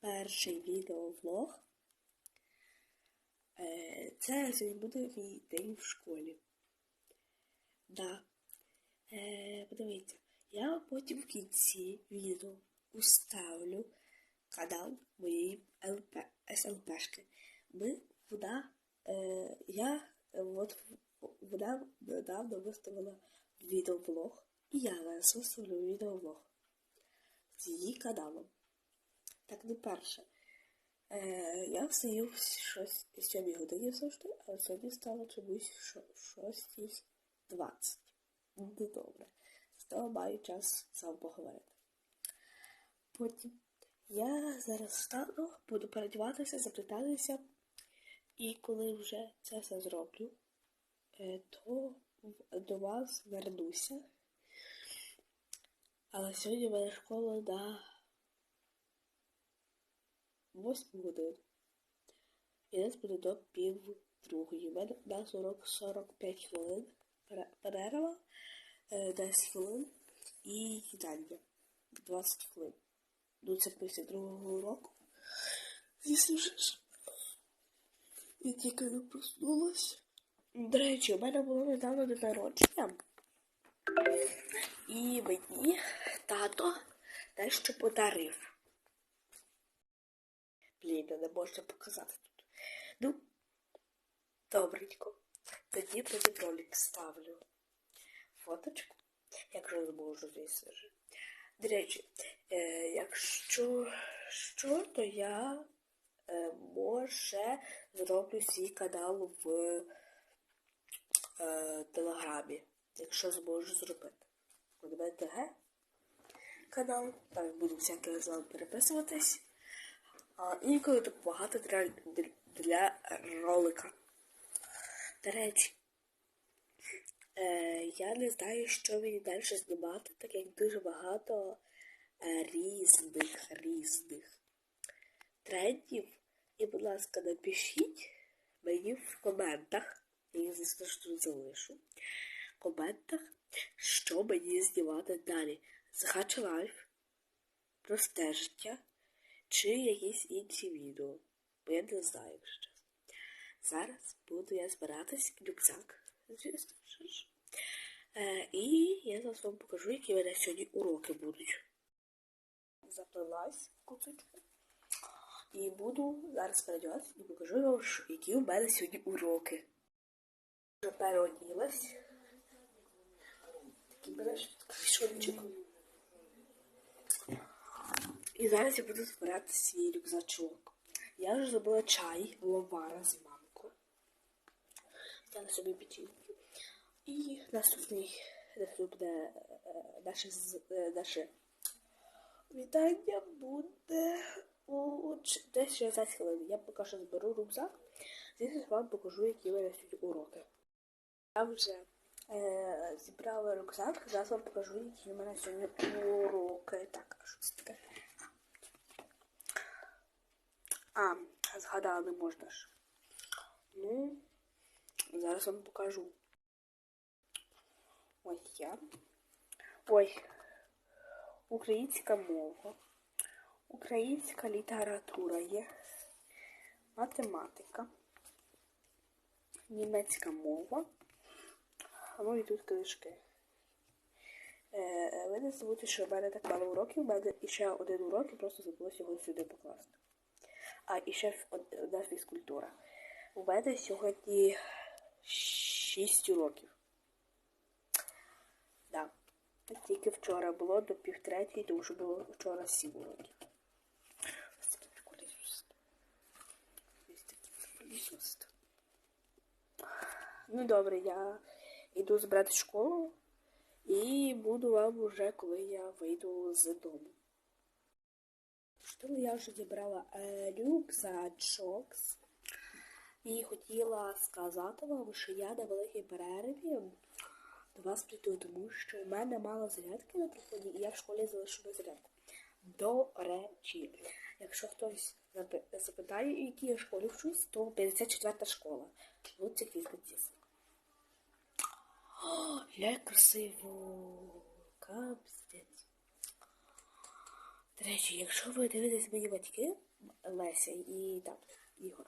перший відеовлог. Е, Це сьогодні буде мій день в школі. Да. Е, Подивіться, я потім в кінці відео уставлю канал моєї ЛП, СЛПшки. Ми, вона, е, я, от, вона недавно виставила відеоблог, і я зараз виставлю відеоблог з її каналом. Так, не перше. Е, я встаю в щось о 7 годині завжди, а сьогодні стало чомусь шо- 6.20. Ну, добре. З того маю час сам поговорити. Потім я зараз встану, буду передіватися, заплітатися, і коли вже це все зроблю, е, то до вас вернуся. Але сьогодні в мене школа на 8 годин. І нас буде до пів другої. У мене нас урок 45 хвилин. Перерва е, 10 хвилин і їдання 20 хвилин. Ну, це після другого уроку. Звісно ж. Я тільки не проснулась. До речі, у мене було недавно день народження. І мені тато дещо подарив. Блін, ну не можна показати тут. Ну, добренько. Тоді потім ролик ставлю. Фоточку, якщо зможу, звісно ж. До речі, е, якщо що, то я е, може зроблю свій канал в е, Телеграмі, якщо зможу зробити. В мене канал, там буду всяке з вами переписуватись. А інколи допомагати для, для, для ролика. До речі, е, я не знаю, що мені далі знімати, так як дуже багато е, різних різних трендів. І, будь ласка, напишіть мені в коментах, я їх звісно тут залишу. В коментах, що мені знімати далі. Захача лайф, просте життя чи якісь інші відео. Бо я не знаю, якщо чесно. Зараз буду я збиратись в рюкзак, звісно ж. Е, і я зараз вам покажу, які в мене сьогодні уроки будуть. Заплилась кусочку. І буду зараз передіватися і покажу вам, які у мене сьогодні уроки. Вже переоділась. Такий береш капюшончик. І зараз я буду збирати свій рюкзачок. Я вже забула чай, ловара з мамкою. Взяла собі печінки. І наступний наступне е, наше, е, наше вітання буде у ч- десь через 10 хвилин. Я поки що зберу рюкзак. Звісно, вам покажу, які мене сьогодні уроки. Я вже е, зібрала рюкзак, зараз вам покажу, які в мене сьогодні уроки. Так, що це таке? А, згадала, не можна ж. Ну, зараз вам покажу. Ось я. Ой. Українська мова. Українська література є. Математика. Німецька мова. Ну і тут книжки. Е, ви не забудьте, що в мене так мало уроків, в мене ще один урок, і просто забула його сюди покласти. А і ще одна фізкультура. У мене сьогодні 6 уроків. Да. Тільки вчора було до півтретьої, тому що було вчора 7 уроків. Ось прикольний сюжет. Ось прикольний сюжет. Ну добре, я йду збирати школу і буду вам уже, коли я вийду з дому. Що я вже зібрала рюкзачок. І хотіла сказати вам, що я на великій перерві до вас прийду, тому що в мене мало зарядки на телефоні, і я в школі залишу без зарядку. До речі, якщо хтось запи- запитає, в якій я школі вчусь, то 54 школа. Квітниця. О, як красиво! Капздець. До речі, якщо ви дивитесь мої батьки, Леся і там Ігор,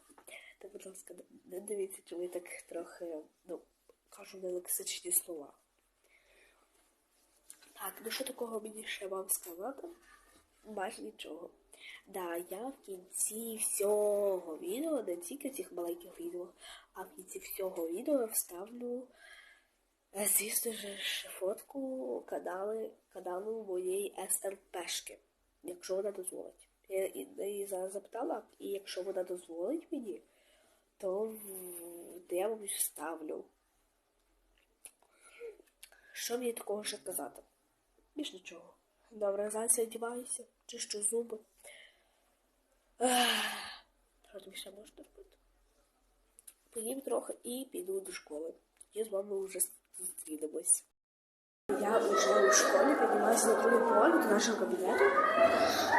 то, будь ласка, не дивіться, чи ви так трохи, ну, кажу нелексичні слова. Так, ну що такого мені ще вам сказати? Майже нічого. Да, я в кінці всього відео, не тільки цих маленьких відео, а в кінці всього відео вставлю, е, звісно ж, фотку канали, каналу моєї СЛПшки, якщо вона дозволить. Я і- її зараз запитала, і якщо вона дозволить мені, то, я вам вставлю. Що мені такого ще казати? Більш нічого. Добре, зараз я одіваюся, чищу зуби. Що тобі ще можна робити? Поїм трохи і піду до школи. Тоді з вами вже зустрінемось. Я вже у школі піднімаюся на другий поверх до нашого кабінету.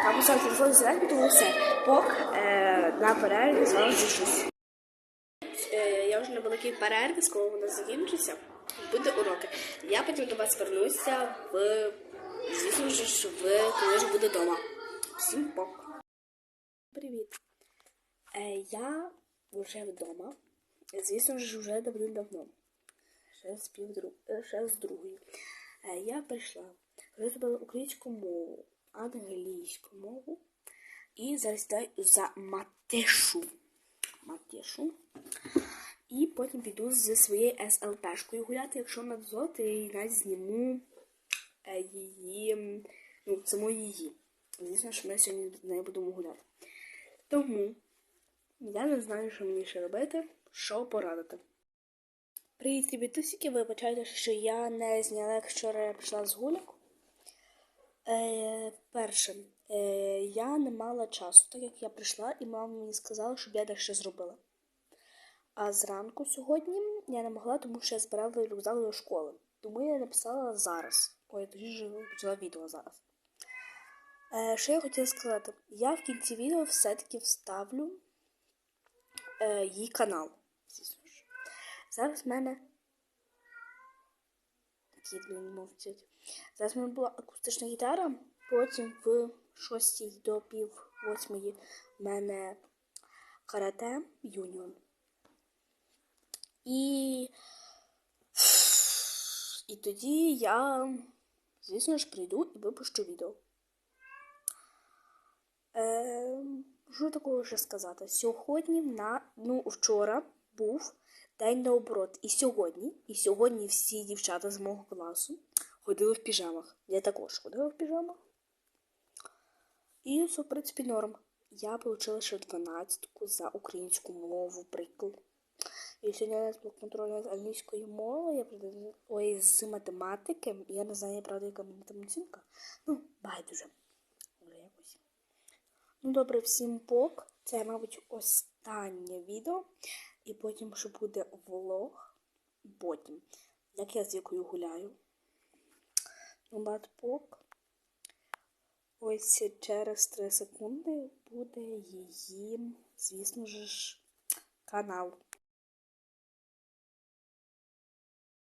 Там усе телефон зарядки, тому все. Пок е, на перерві з зійшусь. Е, я вже на великій перерві, коли вона закінчиться, буде уроки. Я потім до вас вернуся в звісно ж, в коли ж буде вдома. Всім пок. Привіт. Е, я вже вдома. Звісно ж, вже давним-давно. Ще з півдру... е, ще з другої. Е, я прийшла. Вже зробила українську мову, англійську мову. І зараз за матешу. Матешу. І потім піду зі своєю СЛПшкою гуляти, якщо вона дозволить, я навіть зніму е, її, ну, саму її. Звісно, що ми сьогодні з нею будемо гуляти. Тому я не знаю, що мені ще робити, що порадити. Привіт, ребятусики, вибачайте, що я не зняла, як вчора я пішла з гуляк. Е, перше, е, я не мала часу, так як я прийшла, і мама мені сказала, щоб я дещо зробила. А зранку сьогодні я не могла, тому що я збирала рюкзак до школи. Тому я написала зараз. Ой, точніше почала відео зараз. Е, що я хотіла сказати? Я в кінці відео все-таки вставлю е, її канал. Зараз в мене. Кіт, блін, мовчить. Зараз в мене була акустична гітара, потім в 6 до пів восьмої в мене карате юніон. І. І тоді я, звісно ж, прийду і випущу відео. Е, що такого ще сказати? Сьогодні на ну, вчора був день наоборот. І сьогодні, і сьогодні всі дівчата з мого класу ходили в піжамах. Я також ходила в піжамах. І це, в принципі, норм. Я отримала ще 12 за українську мову, приклад. І сьогодні у нас був контроль над англійською мовою, я правда, ой, з математики. Я не знаю, правда, яка мені там оцінка. Ну, байдуже. Ну, добре, всім пок. Це, мабуть, останнє відео. І потім ще буде влог. Потім. Як я з якою гуляю. Ну. Ось через 3 секунди буде її, звісно ж, канал.